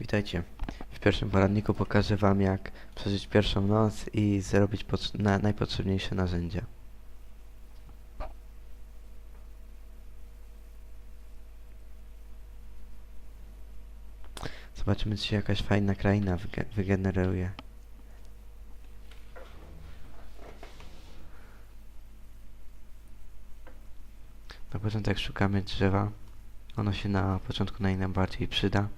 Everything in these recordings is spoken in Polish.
Witajcie. W pierwszym poradniku pokażę Wam jak przeżyć pierwszą noc i zrobić na najpotrzebniejsze narzędzia. Zobaczymy, czy się jakaś fajna kraina wyge- wygeneruje. Na początek szukamy drzewa. Ono się na początku naj najbardziej przyda.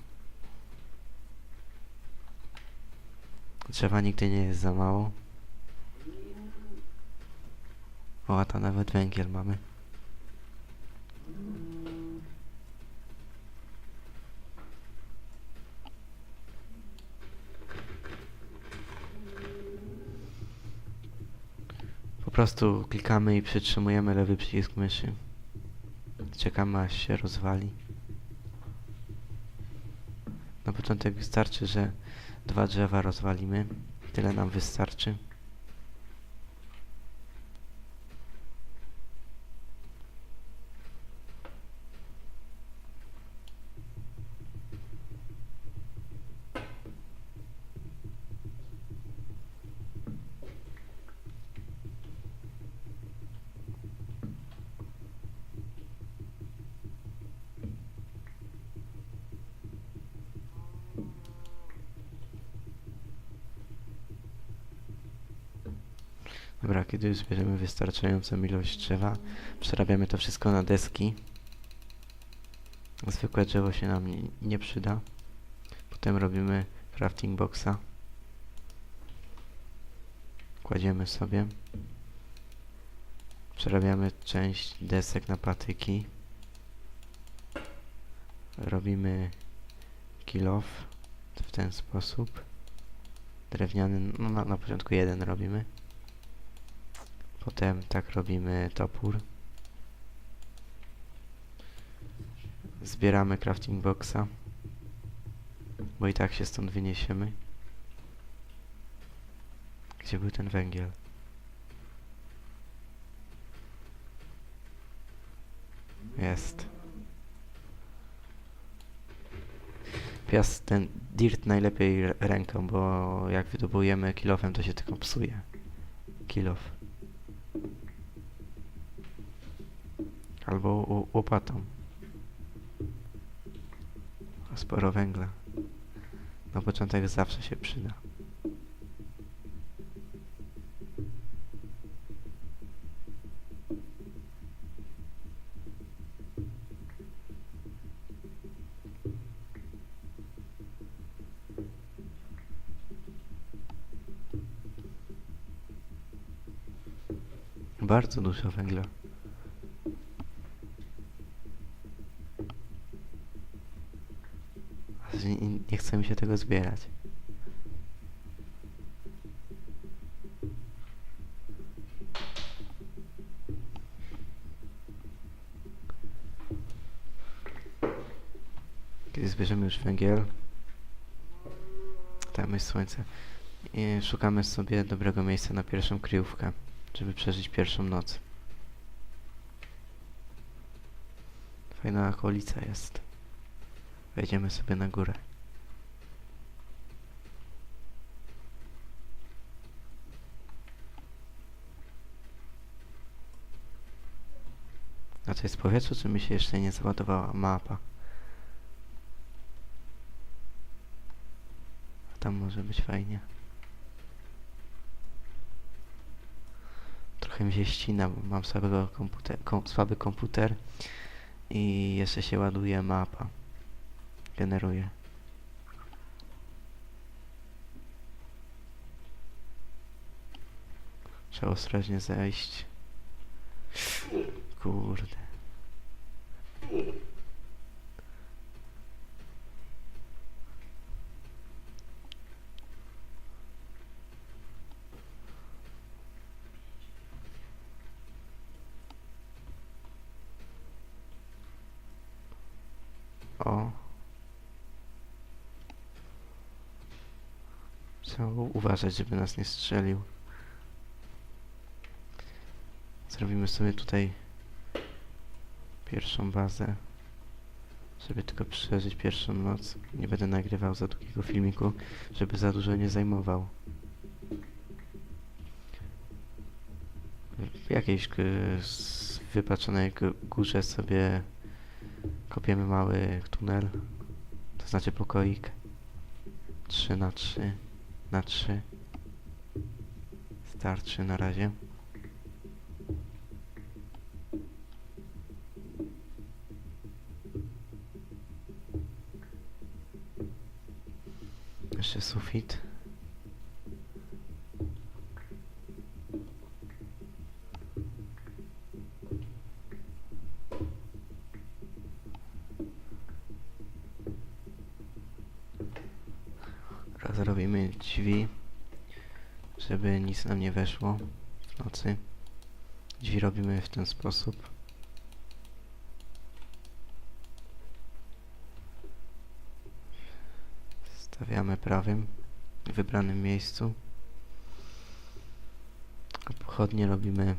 Drzewa nigdy nie jest za mało. O, a tam nawet węgiel mamy. Po prostu klikamy i przytrzymujemy lewy przycisk myszy. Czekamy aż się rozwali. Na początek wystarczy, że dwa drzewa rozwalimy. Tyle nam wystarczy. Dobra, kiedy już zbierzemy wystarczającą ilość drzewa, przerabiamy to wszystko na deski. Zwykłe drzewo się nam nie, przyda. Potem robimy crafting boxa. Kładziemy sobie. Przerabiamy część desek na patyki. Robimy kill off w ten sposób. Drewniany, no na, na początku jeden robimy. Potem tak robimy topór. Zbieramy crafting boxa. Bo i tak się stąd wyniesiemy. Gdzie był ten węgiel? Jest. Piast, ten dirt najlepiej ręką, bo jak wydobujemy kilofem to się tylko psuje. Kilof. Albo łopatą. Sporo węgla. Na początek zawsze się przyda. Bardzo dużo węgla. Aż Nie, chce mi się tego zbierać. Kiedy zbierzemy już węgiel, tam jest słońce, i szukamy sobie dobrego miejsca na pierwszą kryjówkę, żeby przeżyć pierwszą noc. Fajna okolica jest. Wejdziemy sobie na górę. A to jest w powietrzu, czy mi się jeszcze nie załadowała mapa? A tam może być fajnie. Trochę mi się ścina, bo mam słabego komputer, kom, słaby komputer i jeszcze się ładuje mapa generuje. Trzeba ostrożnie zejść. Kurde. O. Trzeba uważać, żeby nas nie strzelił. Zrobimy sobie tutaj pierwszą bazę. żeby tylko przeżyć pierwszą noc. Nie będę nagrywał za długiego filmiku, żeby za dużo nie zajmował. W jakiejś s- wypaczonej górze sobie kopiemy mały tunel, to znaczy pokoik. 3 na 3 na 3 Starczy na razie. Jeszcze sufit. Raz robimy drzwi, żeby nic nam nie weszło w nocy. Drzwi robimy w ten sposób. Stawiamy prawym, w wybranym miejscu. A pochodnie robimy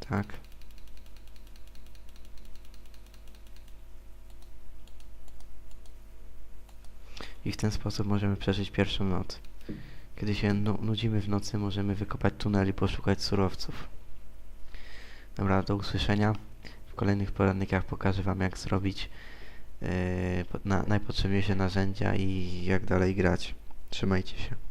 tak. I w ten sposób możemy przeżyć pierwszą noc. Kiedy się nu nudzimy w nocy, możemy wykopać tunel i poszukać surowców. Dobra, do usłyszenia. W kolejnych poradnikach pokażę Wam, jak zrobić yy, na, najpotrzebniejsze narzędzia i jak dalej grać. Trzymajcie się.